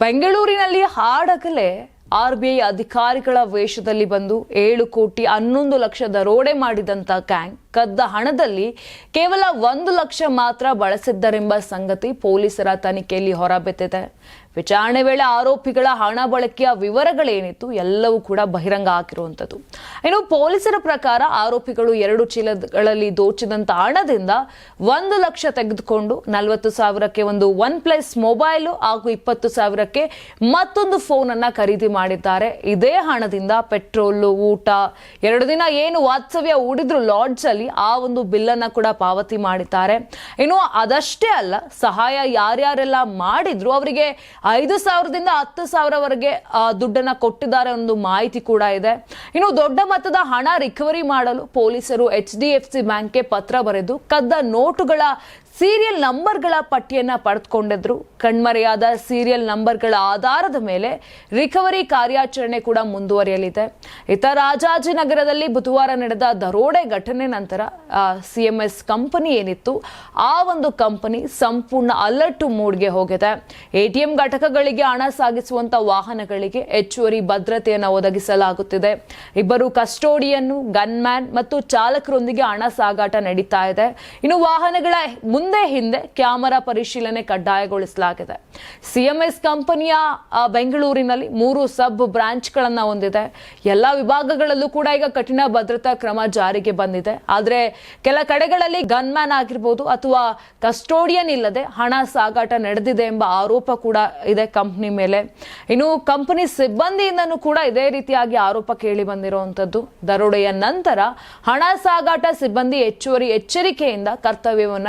ಬೆಂಗಳೂರಿನಲ್ಲಿ ಹಾಡಗಲೇ ಆರ್ಬಿಐ ಅಧಿಕಾರಿಗಳ ವೇಷದಲ್ಲಿ ಬಂದು ಏಳು ಕೋಟಿ ಹನ್ನೊಂದು ಲಕ್ಷ ದರೋಡೆ ಮಾಡಿದಂತ ಗ್ಯಾಂಗ್. ಕದ್ದ ಹಣದಲ್ಲಿ ಕೇವಲ ಒಂದು ಲಕ್ಷ ಮಾತ್ರ ಬಳಸಿದ್ದರೆಂಬ ಸಂಗತಿ ಪೊಲೀಸರ ತನಿಖೆಯಲ್ಲಿ ಹೊರಬಿದ್ದಿದೆ. ವಿಚಾರಣೆ ವೇಳೆ ಆರೋಪಿಗಳ ಹಣ ಬಳಕೆಯ ವಿವರಗಳೇನಿತ್ತು ಎಲ್ಲವೂ ಕೂಡ ಬಹಿರಂಗ ಆಗಿರುವಂಥದ್ದು. ಇನ್ನು ಪೊಲೀಸರ ಪ್ರಕಾರ ಆರೋಪಿಗಳು ಎರಡು ಚೀಲಗಳಲ್ಲಿ ದೋಚಿದಂತ ಹಣದಿಂದ ಒಂದು ಲಕ್ಷ ತೆಗೆದುಕೊಂಡು ನಲವತ್ತು ಸಾವಿರಕ್ಕೆ ಒಂದು ಒನ್ ಪ್ಲಸ್ ಮೊಬೈಲು ಹಾಗೂ ಇಪ್ಪತ್ತು ಸಾವಿರಕ್ಕೆ ಮತ್ತೊಂದು ಫೋನ್ ಅನ್ನ ಖರೀದಿ ಮಾಡಿದ್ದಾರೆ. ಇದೇ ಹಣದಿಂದ ಪೆಟ್ರೋಲು, ಊಟ, ಎರಡು ದಿನ ಏನು ವಾಸ್ತವ್ಯ ಹೂಡಿದ್ರು ಲಾಡ್ಜ್ ಅಲ್ಲಿ ಆ ಒಂದು ಬಿಲ್ ಅನ್ನ ಕೂಡ ಪಾವತಿ ಮಾಡಿದ್ದಾರೆ. ಇನ್ನು ಅದಷ್ಟೇ ಅಲ್ಲ, ಸಹಾಯ ಯಾರ್ಯಾರೆಲ್ಲ ಮಾಡಿದ್ರು, ಅವರಿಗೆ ಐದು ಸಾವಿರದಿಂದ ಹತ್ತು ಸಾವಿರವರೆಗೆ ದುಡ್ಡನ್ನ ಕೊಟ್ಟಿದ್ದಾರೆ ಒಂದು ಮಾಹಿತಿ ಕೂಡ ಇದೆ. ಇನ್ನು ದೊಡ್ಡ ಮೊತ್ತದ ಹಣ ರಿಕವರಿ ಮಾಡಲು ಪೊಲೀಸರು ಎಚ್ ಡಿ ಎಫ್ ಸಿ ಬ್ಯಾಂಕ್ಗೆ ಪತ್ರ ಬರೆದು, ಕದ್ದ ನೋಟುಗಳ ಸೀರಿಯಲ್ ನಂಬರ್ಗಳ ಪಟ್ಟಿಯನ್ನು ಪಡೆದುಕೊಂಡಿದ್ರು. ಕಣ್ಮರೆಯಾದ ಸೀರಿಯಲ್ ನಂಬರ್ಗಳ ಆಧಾರದ ಮೇಲೆ ರಿಕವರಿ ಕಾರ್ಯಾಚರಣೆ ಕೂಡ ಮುಂದುವರಿಯಲಿದೆ. ಇತ ರಾಜಾಜಿನಗರದಲ್ಲಿ ಬುಧವಾರ ನಡೆದ ದರೋಡೆ ಘಟನೆ ನಂತರ ಸಿಎಂಎಸ್ ಕಂಪನಿ ಏನಿತ್ತು, ಆ ಒಂದು ಕಂಪನಿ ಸಂಪೂರ್ಣ ಅಲರ್ಟ್ ಮೂಡ್ಗೆ ಹೋಗಿದೆ. ಎಟಿಎಂ ಘಟಕಗಳಿಗೆ ಹಣ ಸಾಗಿಸುವಂತ ವಾಹನಗಳಿಗೆ ಹೆಚ್ಚುವರಿ ಭದ್ರತೆಯನ್ನು ಒದಗಿಸಲಾಗುತ್ತಿದೆ. ಇಬ್ಬರು ಕಸ್ಟೋಡಿಯನ್ನು ಗನ್ಮ್ಯಾನ್ ಮತ್ತು ಚಾಲಕರೊಂದಿಗೆ ಹಣ ಸಾಗಾಟ ನಡೀತಾ ಇದೆ. ಇನ್ನು ವಾಹನಗಳ ಮುಂದೆ ಹಿಂದೆ ಕ್ಯಾಮೆರಾ ಪರಿಶೀಲನೆ ಕಡ್ಡಾಯಗೊಳಿಸಲಾಗಿದೆ. ಸಿಎಂಎಸ್ ಕಂಪನಿಯ ಬೆಂಗಳೂರಿನಲ್ಲಿ ಮೂರು ಸಬ್ ಬ್ರಾಂಚ್ಗಳನ್ನು ಹೊಂದಿದೆ. ಎಲ್ಲ ವಿಭಾಗಗಳಲ್ಲೂ ಕೂಡ ಈಗ ಕಠಿಣ ಭದ್ರತಾ ಕ್ರಮ ಜಾರಿಗೆ ಬಂದಿದೆ. ಆದರೆ ಕೆಲ ಕಡೆಗಳಲ್ಲಿ ಗನ್ಮ್ಯಾನ್ ಆಗಿರ್ಬೋದು ಅಥವಾ ಕಸ್ಟೋಡಿಯನ್ ಇಲ್ಲದೆ ಹಣ ಸಾಗಾಟ ನಡೆದಿದೆ ಎಂಬ ಆರೋಪ ಕೂಡ ಇದೆ ಕಂಪನಿ ಮೇಲೆ. ಇನ್ನು ಕಂಪನಿ ಸಿಬ್ಬಂದಿಯಿಂದನೂ ಕೂಡ ಇದೇ ರೀತಿಯಾಗಿ ಆರೋಪ ಕೇಳಿ ಬಂದಿರುವಂಥದ್ದು. ದರೋಡೆಯ ನಂತರ ಹಣ ಸಾಗಾಟ ಸಿಬ್ಬಂದಿ ಹೆಚ್ಚುವರಿ ಎಚ್ಚರಿಕೆಯಿಂದ ಕರ್ತವ್ಯವನ್ನ